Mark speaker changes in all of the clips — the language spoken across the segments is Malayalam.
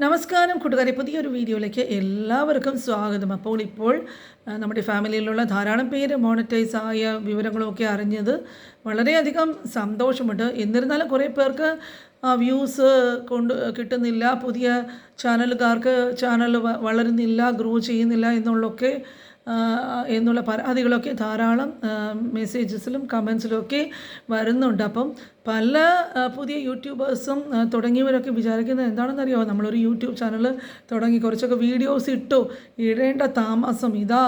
Speaker 1: നമസ്കാരം കൂട്ടുകാരെ. പുതിയൊരു വീഡിയോയിലേക്ക് എല്ലാവർക്കും സ്വാഗതം. അപ്പോൾ ഇപ്പോൾ നമ്മുടെ ഫാമിലിയിലുള്ള ധാരാളം പേര് മോണിറ്റൈസ് ആയ വിവരങ്ങളൊക്കെ അറിഞ്ഞത് വളരെയധികം സന്തോഷമുണ്ട്. എന്നിരുന്നാലും കുറേ പേർക്ക് വ്യൂസ് കൊണ്ട് കിട്ടുന്നില്ല. പുതിയ ചാനലുകാർക്ക് ചാനൽ വളരുന്നില്ല ഗ്രോ ചെയ്യുന്നില്ല എന്നുള്ളൊക്കെ എന്നുള്ള പരാതികളൊക്കെ ധാരാളം മെസ്സേജസിലും കമൻസിലുമൊക്കെ വരുന്നുണ്ട്. അപ്പം പല പുതിയ യൂട്യൂബേഴ്സും തുടങ്ങിയവരൊക്കെ വിചാരിക്കുന്നത് എന്താണെന്നറിയോ? നമ്മളൊരു യൂട്യൂബ് ചാനൽ തുടങ്ങി കുറച്ചൊക്കെ വീഡിയോസ് ഇട്ടു. ഇടേണ്ട താമസം ഇതാ.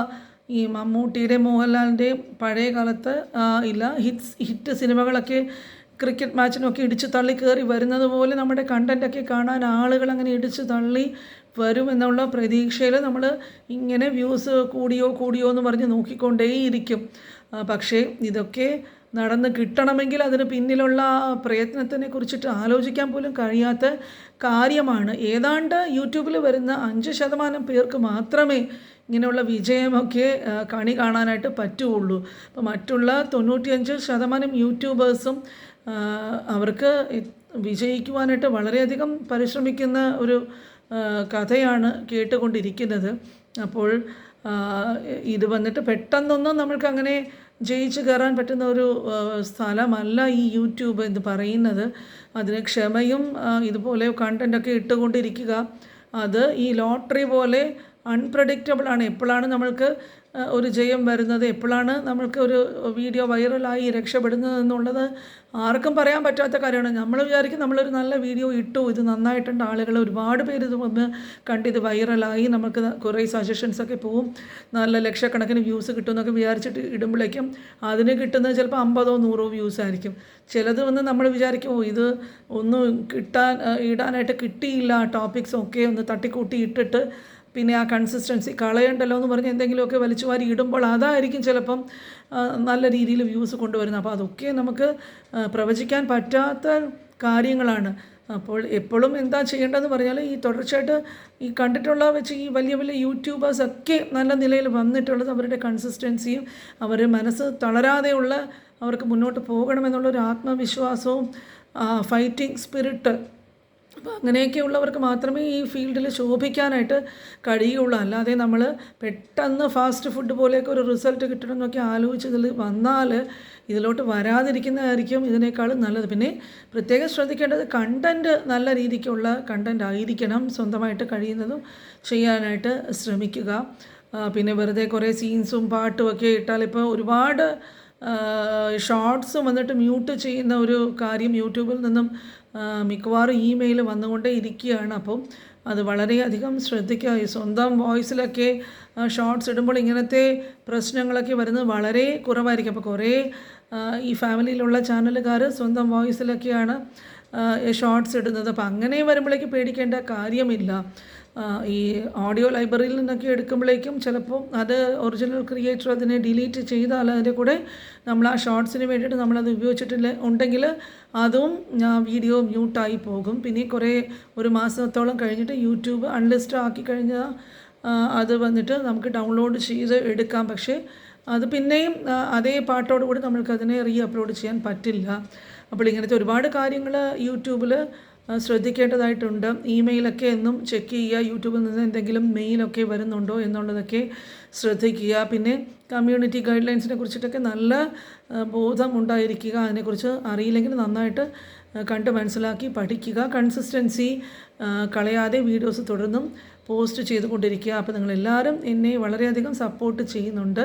Speaker 1: ഈ മമ്മൂട്ടിയുടെ മോഹൻലാലിന്റെയും പഴയ കാലത്ത് ഇല്ല ഹിറ്റ്സ് ഹിറ്റ് സിനിമകളൊക്കെ ക്രിക്കറ്റ് മാച്ചിനൊക്കെ ഇടിച്ചു തള്ളി കയറി വരുന്നത് പോലെ നമ്മുടെ കണ്ടന്റൊക്കെ കാണാൻ ആളുകൾ അങ്ങനെ ഇടിച്ച് തള്ളി വരും എന്നുള്ള പ്രതീക്ഷയിൽ നമ്മൾ ഇങ്ങനെ വ്യൂസ് കൂടിയോ കൂടിയോ എന്ന് പറഞ്ഞ് നോക്കിക്കൊണ്ടേയിരിക്കും. പക്ഷേ ഇതൊക്കെ നടന്ന് കിട്ടണമെങ്കിൽ അതിന് പിന്നിലുള്ള പ്രയത്നത്തിനെ കുറിച്ചിട്ട് ആലോചിക്കാൻ പോലും കഴിയാത്ത കാര്യമാണ്. ഏതാണ്ട് യൂട്യൂബിൽ വരുന്ന അഞ്ച് ശതമാനം പേർക്ക് മാത്രമേ ഇങ്ങനെയുള്ള വിജയമൊക്കെ കണി കാണാനായിട്ട് പറ്റുകയുള്ളൂ അപ്പോൾ മറ്റുള്ള തൊണ്ണൂറ്റിയഞ്ച് ശതമാനം യൂട്യൂബേഴ്സും അവർക്ക് വിജയിക്കുവാനായിട്ട് വളരെയധികം പരിശ്രമിക്കുന്ന ഒരു കഥയാണ് കേട്ടുകൊണ്ടിരിക്കുന്നത്. അപ്പോൾ ഇത് വന്നിട്ട് പെട്ടെന്നൊന്നും നമ്മൾക്കങ്ങനെ ജയിച്ച് കയറാൻ പറ്റുന്ന ഒരു സ്ഥലമല്ല ഈ യൂട്യൂബ് എന്ന് പറയുന്നത്. അതിന് ക്ഷമയും ഇതുപോലെ കണ്ടന്റൊക്കെ ഇട്ടുകൊണ്ടിരിക്കുക. അത് ഈ ലോട്ടറി പോലെ അൺപ്രഡിക്റ്റബിളാണ് എപ്പോഴാണ് നമ്മൾക്ക് ഒരു ജയം വരുന്നത് എപ്പോഴാണ് നമ്മൾക്ക് ഒരു വീഡിയോ വൈറലായി രക്ഷപ്പെടുന്നത് എന്നുള്ളത് ആർക്കും പറയാൻ പറ്റാത്ത കാര്യമാണ്. നമ്മൾ വിചാരിക്കും നമ്മളൊരു നല്ല വീഡിയോ ഇട്ടു. ഇത് നന്നായിട്ടുണ്ട്. ആളുകൾ ഒരുപാട് പേര് ഇത് വന്ന് ഇത് വൈറലായി. നമുക്ക് കുറേ സജഷൻസ് ഒക്കെ പോവും. നല്ല ലക്ഷക്കണക്കിന് വ്യൂസ് കിട്ടുമെന്നൊക്കെ വിചാരിച്ചിട്ട് ഇടുമ്പോഴേക്കും അതിന് കിട്ടുന്നത് ചിലപ്പോൾ അമ്പതോ നൂറോ വ്യൂസ് ആയിരിക്കും. ചിലത് വന്ന് നമ്മൾ വിചാരിക്കും ഓ ഇത് ഒന്നും കിട്ടാൻ ഇടാനായിട്ട് കിട്ടിയില്ല. ടോപ്പിക്സ് ഒക്കെ ഒന്ന് തട്ടിക്കൂട്ടി ഇട്ടിട്ട് പിന്നെ ആ കൺസിസ്റ്റൻസി കളയണ്ടല്ലോ എന്ന് പറഞ്ഞ് എന്തെങ്കിലുമൊക്കെ വലിച്ചു വാരി ഇടുമ്പോൾ അതായിരിക്കും ചിലപ്പം നല്ല രീതിയിൽ വ്യൂസ് കൊണ്ടുവരുന്നത്. അപ്പോൾ അതൊക്കെ നമുക്ക് പ്രവചിക്കാൻ പറ്റാത്ത കാര്യങ്ങളാണ്. അപ്പോൾ എപ്പോഴും എന്താ ചെയ്യേണ്ടതെന്ന് പറഞ്ഞാൽ ഈ തുടർച്ചയായിട്ട് ഈ കണ്ടിട്ടുള്ള വെച്ച് ഈ വലിയ വലിയ യൂട്യൂബേഴ്സ് ഒക്കെ നല്ല നിലയിൽ വന്നിട്ടുള്ളത് അവരുടെ കൺസിസ്റ്റൻസിയും അവരുടെ മനസ്സ് തളരാതെയുള്ള അവർക്ക് മുന്നോട്ട് പോകണമെന്നുള്ളൊരു ആത്മവിശ്വാസവും ഫൈറ്റിംഗ് സ്പിരിറ്റ് അപ്പോൾ അങ്ങനെയൊക്കെയുള്ളവർക്ക് മാത്രമേ ഈ ഫീൽഡിൽ ശോഭിക്കാനായിട്ട് കഴിയുള്ളൂ. അല്ലാതെ നമ്മൾ പെട്ടെന്ന് ഫാസ്റ്റ് ഫുഡ് പോലെയൊക്കെ ഒരു റിസൾട്ട് കിട്ടണമെന്നൊക്കെ ആലോചിച്ച് ഇതിൽ വന്നാൽ ഇതിലോട്ട് വരാതിരിക്കുന്നതായിരിക്കും ഇതിനേക്കാളും നല്ലത്. പിന്നെ പ്രത്യേകം ശ്രദ്ധിക്കേണ്ടത് കണ്ടന്റ് നല്ല രീതിക്കുള്ള കണ്ടന്റ് ആയിരിക്കണം സ്വന്തമായിട്ട് കഴിയുന്നതും ചെയ്യാനായിട്ട് ശ്രമിക്കുക. പിന്നെ വെറുതെ കുറേ സീൻസും പാട്ടും ഒക്കെ ഇട്ടാൽ ഇപ്പോൾ ഒരുപാട് ഷോർട്സ് വന്നിട്ട് മ്യൂട്ട് ചെയ്യുന്ന ഒരു കാര്യം യൂട്യൂബിൽ നിന്നും മിക്കവാറും ഇമെയിൽ വന്നുകൊണ്ടേ ഇരിക്കുകയാണ്. അപ്പം അത് വളരെയധികം ശ്രദ്ധിക്കുക. ഈ സ്വന്തം വോയിസിലൊക്കെ ഷോർട്സ് ഇടുമ്പോൾ ഇങ്ങനത്തെ പ്രശ്നങ്ങളൊക്കെ വരുന്നത് വളരെ കുറവായിരിക്കും. അപ്പോൾ കുറേ ഈ ഫാമിലിയിലുള്ള ചാനലുകാർ സ്വന്തം വോയിസിലൊക്കെയാണ് ഷോർട്സ് ഇടുന്നത്. അപ്പോൾ അങ്ങനെ വരുമ്പോഴേക്ക് പേടിക്കേണ്ട കാര്യമില്ല. ഈ ഓഡിയോ ലൈബ്രറിയിൽ നിന്നൊക്കെ എടുക്കുമ്പോഴേക്കും ചിലപ്പോൾ അത് ഒറിജിനൽ ക്രിയേറ്റർ അതിനെ ഡിലീറ്റ് ചെയ്താൽ അതിന്റെ കൂടെ നമ്മൾ ആ ഷോർട്സിന് വേണ്ടിയിട്ട് നമ്മളത് ഉപയോഗിച്ചിട്ടില്ല ഉണ്ടെങ്കിൽ അതും ആ, വീഡിയോ മ്യൂട്ടായി പോകും. പിന്നെ കുറേ ഒരു മാസത്തോളം കഴിഞ്ഞിട്ട് യൂട്യൂബ് അൺലിസ്റ്റ് ആക്കി കഴിഞ്ഞാൽ അത് വന്നിട്ട് നമുക്ക് ഡൗൺലോഡ് ചെയ്ത് എടുക്കാം. പക്ഷേ അത് പിന്നെയും അതേ പാട്ടോടുകൂടി നമ്മൾക്ക് അതിനെ റീ അപ്ലോഡ് ചെയ്യാൻ പറ്റില്ല. അപ്പോൾ ഇങ്ങനത്തെ ഒരുപാട് കാര്യങ്ങൾ യൂട്യൂബിൽ ശ്രദ്ധിക്കേണ്ടതായിട്ടുണ്ട്. ഇമെയിലൊക്കെ എന്നും ചെക്ക് ചെയ്യുക യൂട്യൂബിൽ നിന്ന് എന്തെങ്കിലും മെയിലൊക്കെ വരുന്നുണ്ടോ എന്നുള്ളതൊക്കെ ശ്രദ്ധിക്കുക. പിന്നെ കമ്മ്യൂണിറ്റി ഗൈഡ് ലൈൻസിനെ കുറിച്ചിട്ടൊക്കെ നല്ല ബോധം ഉണ്ടായിരിക്കുക. അതിനെക്കുറിച്ച് അറിയില്ലെങ്കിൽ നന്നായിട്ട് കണ്ട് മനസ്സിലാക്കി പഠിക്കുക. കൺസിസ്റ്റൻസി കളയാതെ വീഡിയോസ് തുടർന്നും പോസ്റ്റ് ചെയ്തുകൊണ്ടിരിക്കുക. അപ്പോൾ നിങ്ങളെല്ലാവരും എന്നെ വളരെയധികം സപ്പോർട്ട് ചെയ്യുന്നുണ്ട്.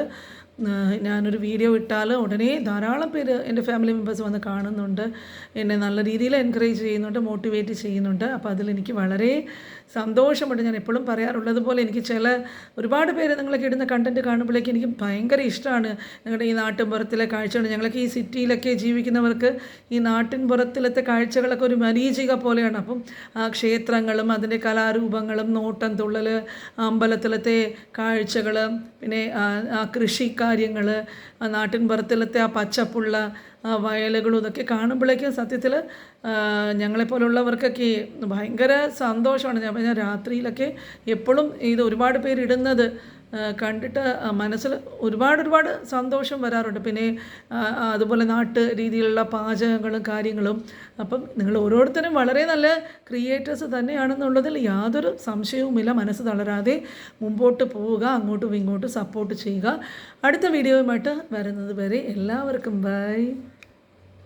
Speaker 1: ഞാനൊരു വീഡിയോ ഇട്ടാൽ ഉടനെ ധാരാളം പേര് എന്റെ ഫാമിലി മെമ്പേഴ്സ് വന്ന് കാണുന്നുണ്ട്. എന്നെ നല്ല രീതിയിൽ എൻകറേജ് ചെയ്യുന്നുണ്ട് മോട്ടിവേറ്റ് ചെയ്യുന്നുണ്ട്. അപ്പോൾ അതിലെനിക്ക് വളരെ സന്തോഷമുണ്ട്. ഞാൻ എപ്പോഴും പറയാറുള്ളത് പോലെ എനിക്ക് ചില ഒരുപാട് പേര് നിങ്ങളൊക്കെ ഇടുന്ന കണ്ടന്റ് കാണുമ്പോഴേക്ക് എനിക്ക് ഭയങ്കര ഇഷ്ടമാണ്. നിങ്ങളുടെ ഈ നാട്ടിൻപുറത്തിലെ കാഴ്ചകൾ ഞങ്ങളൊക്കെ ഈ സിറ്റിയിലൊക്കെ ജീവിക്കുന്നവർക്ക് ഈ നാട്ടിൻപുറത്തിലത്തെ കാഴ്ചകളൊക്കെ ഒരു മരീചിക പോലെയാണ്. അപ്പം ആ ക്ഷേത്രങ്ങളും അതിന്റെ കലാരൂപങ്ങളും നോട്ടം തുള്ളൽ അമ്പലത്തിലത്തെ കാഴ്ചകൾ പിന്നെ ആ കൃഷി കാര്യങ്ങൾ നാട്ടിൻ പുറത്തിലത്തെ ആ പച്ചപ്പുള്ള വയലുകളും ഇതൊക്കെ കാണുമ്പോഴേക്കും സത്യത്തിൽ ഞങ്ങളെപ്പോലുള്ളവർക്കൊക്കെ ഭയങ്കര സന്തോഷമാണ്. ഞാൻ രാത്രിയിലൊക്കെ എപ്പോഴും ഇത് ഒരുപാട് പേര് ഇടുന്നത്. കണ്ടിട്ട് മനസ്സിൽ ഒരുപാട് ഒരുപാട് സന്തോഷം വരാറുണ്ട്. പിന്നെ അതുപോലെ നാട്ട് രീതിയിലുള്ള പാചകങ്ങളും കാര്യങ്ങളും. അപ്പം നിങ്ങൾ ഓരോരുത്തരും വളരെ നല്ല ക്രിയേറ്റേഴ്സ് തന്നെയാണെന്നുള്ളതിൽ യാതൊരു സംശയവുമില്ല. മനസ്സ് തളരാതെ മുമ്പോട്ട് പോവുക അങ്ങോട്ടും ഇങ്ങോട്ടും സപ്പോർട്ട് ചെയ്യുക. അടുത്ത വീഡിയോയുമായിട്ട് വരുന്നത് വരെ എല്ലാവർക്കും ബൈ.